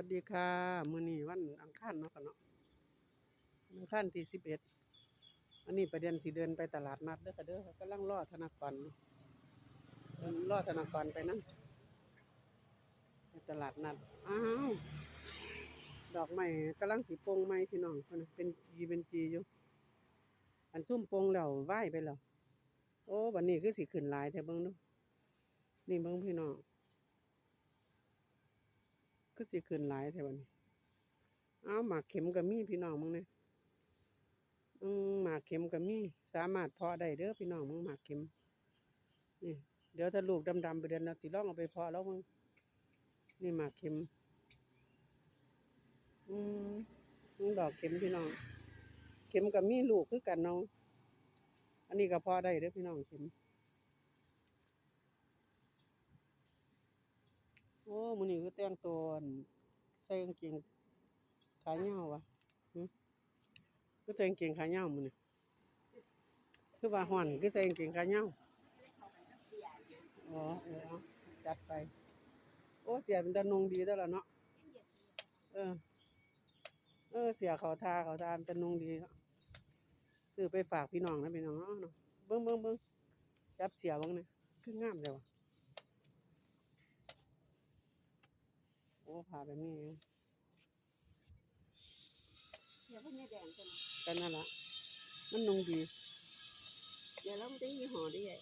วัสดีค่ะ มื้อนี้วันอังคารเนาะค่ะเนาะอังคารที่สิบเอ็ดอันนี้ประเด็นสิเดินไปตลาดนัดเด้อค่ะเด้อกำลังรอธนากรอยู่อธนากรไปนั่นไปตลาดนัดอ้าวดอกไม้กำลังสิโป่งไม้พี่น้องเพิ่นนะเป็นจีเป็นจีอยู่ อันซุ่มโป่งแล้วไหวไปแล้วโอ้วันนี้คือสิขึ้นลายแท้เบิ่งดูนี่เบิ่งพี่น้อง ก็สิขึ้นหลายแท้บัดนี้อ้าวหมากเข็มก็มีพี่น้องมึงเนี่ยอืมหมากเข็มก็มี สามารถเพาะได้เด้อพี่น้องมึงหมากเข็มนี่เดี๋ยวถ้าลูกดำๆไปเดือนเราสิล่องเอาไปเพาะแล้วมึงนี่หมากเข็ม อืมมึงดอกเข็มพี่น้อง เข็มก็มีลูกคือกันเนาะอันนี้ก็พาะได้เด้อพี่น้องเข็ม โอ้มือนี้คือแต่งตัวใส่กางเกงขายาววะหึคือใส่กางเกงขายวมือนี้คือว่าฮ้อนคือใส่กางเกงขายวอ๋อเออจัดไป โอ้เสียเป็นตานุงดีแล้วล่ะเนาะเออ เออเสียเขาทาเขาทาเป็นตานุงดีซื้อไปฝากพี่น้องนะพี่น้องเนาะเบิ่งเบิ่งเบิ่งจับเสียเบิ่งนะคืองามเลยวะ อ้ผ่าแบบนี้เองเดี๋ยวพวกนี้แดงจังกันนั่นละมันนุ่งดี เดี๋ยวเราไม่ได้ยี่ห้อได้ใหญ่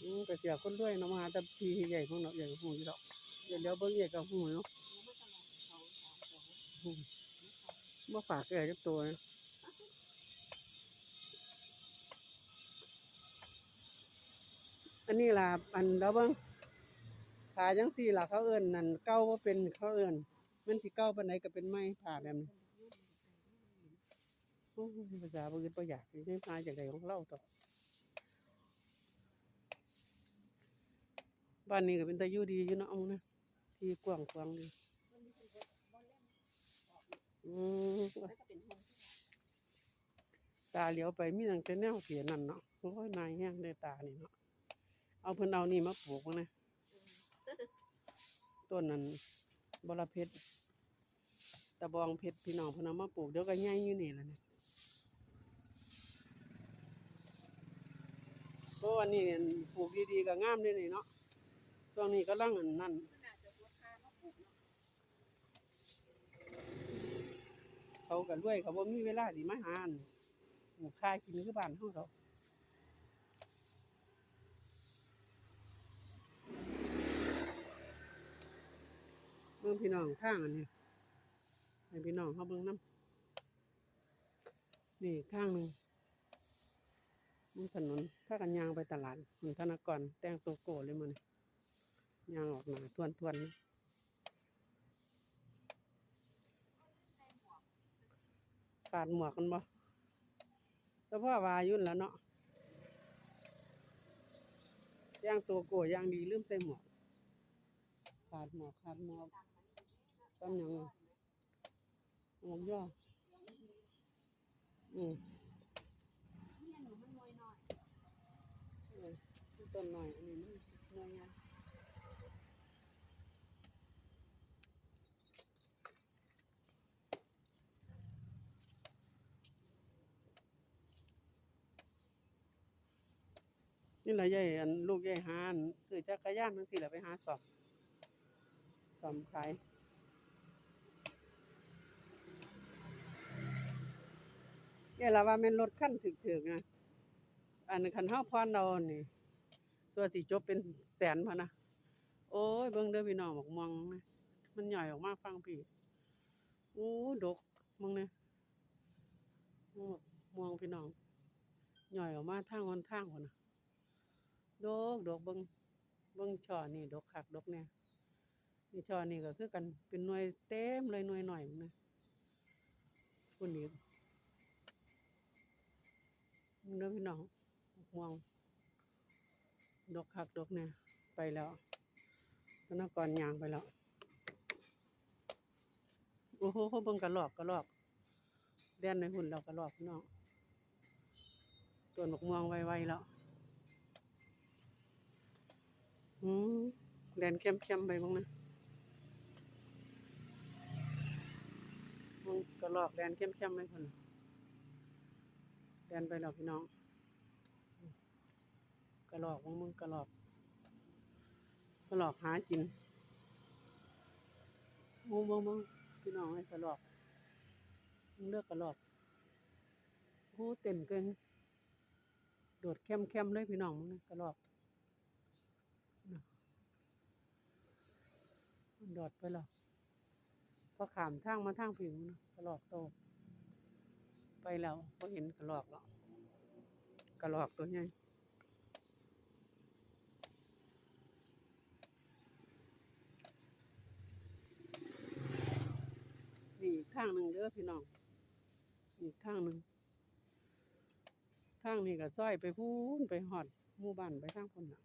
อืมก็เสียคนด้วยเนาะมาหาแตะพีใหญ่พวกเนาะใหญ่กว่าหูอยู่ดอกเดี๋ยวเดี๋ยวเบิ่งใหญ่กับหูเนาะแล้วมันตลาดสองสามสองอืมบ่ฝากแก่จักตัวนะอันนี้ล่ะอันแล้วเบิ่ง ผ่าจังซี่ล่ะเขาเอิ้นนั่นเก่าบ่เป็นเขาเอิ้นมันสิเก่าปานใดก็เป็นไม้ผ่าแบบนี้โอ้ยภาษาบ่อื่นบ่อยากสิได้ผ่าจากใดของเราต่อบ้านนี้ก็เป็นตาอยู่ดีอยู่เนาะเอานะที่กว้างขวางดีอืมแล้วก็เป็นห้องตาเหลียวไปมีตั้งแต่แนวเสียนั่นเนาะโอ้ยนายแห้งในตานี่เนาะเอาเพิ่นเอานี่มาปลูกนะ ต้นนั้นบรเพชรตะบองเพชรพี่น้องพนเอามาปลูกเดี๋ยวก็ใหญ่อยู่นี่แหละเนี่ยโอ้อันนี้ปลูกดีๆก็งามด้นี่เนาะช่วงนี้กำลังอันนั่นน่าจะลดค่ามาปลูกเนาะเขาก็รวยเขาบ่มีเวลาสิมาหาอั่นหมูค่ากินคือบ้านเฮาดอก งพี่น้องทางอันนี้ให้พี่น้องเฮาเบิ่งนํนี่ทางหนึงมันถนนพากันยางไปตลาดมันธนากรแต่งตัวโกเลยมื้อนี้ย่างออกมาทวนๆขาดหมวกกันบ่แต่พ่อวายุ่นแล้วเนาะย่างตัวโกย่างดีลืมใส่หมวกขาดหมวกขาดหมวก ต้นหยังอะหมกย่ออืมเนี่ยหนูมันน้อยหน่อยเออต้นหน่อยอันนี้มันหน่อยใหญ่นี่แหละยายอันลูกยายหาอันซื้อจักรยานทั้งสี่แหละไปหาสอบสอบขาย ยายละว่าแม่นรถคันถึกๆนะอันคันเฮาพรเรานี่ส่วนสิจบเป็นแสนพะนะโอ้ยเบิ่งเด้อพี่น้องบอกมองนะมันย่อยออกมาฟังพี่โอ้ดกมองเนี่ยมองมองพี่น้องย่อยออกมาทางหนทางคนนะดกดกเบิ่งเบิ่งช่อนี่ดกคักดกแน่นี่ช่อนี่ก็คือกันเป็นหน่วยเต็มเลยหน่วยหน่อยนะคุณนี่ เด้อพี่น้องม่วง ดกคักดกแน่ไปแล้วธนกรยางไปแล้ว โอ้โหเบิ่งกระรอกกระรอกแล่นในหุ่นเรากระรอกพี่น้องตัวหนกม่วงไวๆแล้วอืมแดนเข้มๆไปบ้างนะมึงกระลอกแดนเข้มๆไหมคน แดนไปแล้วพี่น้อง กระหลอกมึงมึงกระหลอก กระหลอกหากินมึงมึงมึงพี่น้องไอ้กระหลอกมึงเลือกกระหลอกโอ้เต้นเกินโดดเข้มๆเลยพี่น้องมึงนะกระหลอกมันโดดไปแล้วพอขามทางมาทางผิวนะกระหลอกโต ไปแล้วพอเห็นกระหลอกแล้วกระหลอกตัวใหญ่นี่อีกทางหนึ่งเด้อพี่น้องอีกทางหนึ่งทางนี้ก็ซ้อยไปพูนไปหอดหมู่บ้านไปทางคนน่ะ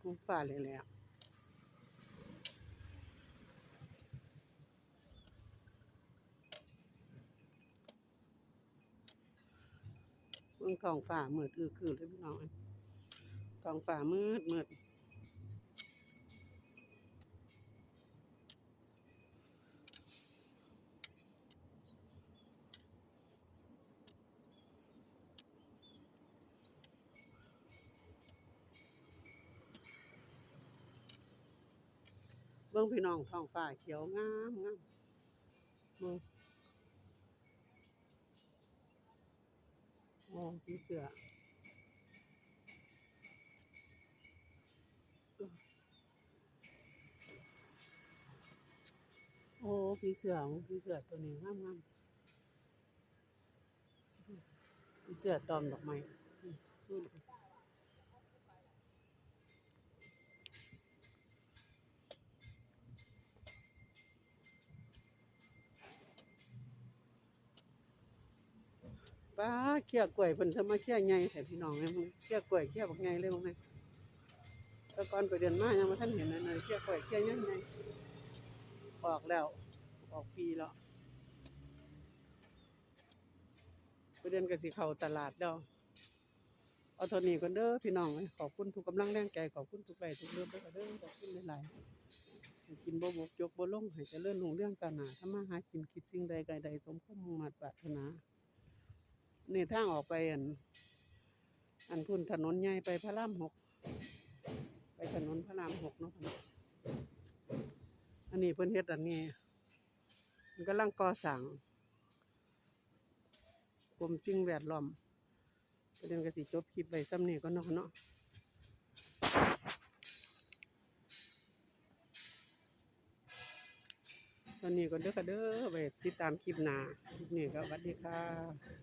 กูฝ่าเลยแหละเมือ งทองฝ่ามืดอือคือเลยพี่น้องเอ้ยทองฝ่ามืดมืดเบื้องพี่น้องทองฝ่าเขียวงามงามเบิ่ง โอ้พี่เสือโอ้ผีเสือผีเสือตัวนี้งามงามผีเสือตอมดอกไม้สู้ ป้าเขี่ยกล้วยเพิ่นสมาเขี่ยใหญ่แต่พี่น้องเลยมึงเขี่ยกล้วยเขี่ยบักใหญ่เลยมึงเลยต่ก่อนไปเดือนมายังมาท่านเห็นเลยนะเขี่ยกล้วยเขี่ยใหญ่ใหญ่ออกแล้ว ออกปีแล้วไปเดือนก็สิเข้าตลาดแล้วเอาเท่านี้ก่อนเด้อพี่น้องเอ้ยขอบคุณทุกกำลังแรงใจขอบคุณทุกไลทุกเรื่องเด้อเด้อขอบคุณหลายๆกินบ่บกยกบ่ลงให้เจริญรุ่งเรื่องการหาทำมาหากินคิดสิ่งใดใดใดสมความมุ่งมั่นปรารถนา นี่ทางออกไปอัน อันพุ่นถนนใหญ่ไปพระรามหก ไปถนนพระรามหกเนาะอันนี้เพิ่นเฮ็ดอันนี้ มันกำลังก่อสร้างกรมสิ่งแวดล้อมประเด็นกสิจบคลิปไว้ซ้ำนี้ก็นาะเนาะตอนนี้ก็เด้อก็เด้อไปติดตามคลิปหน้าคลิปนี้ก็สวัสดีค่ะ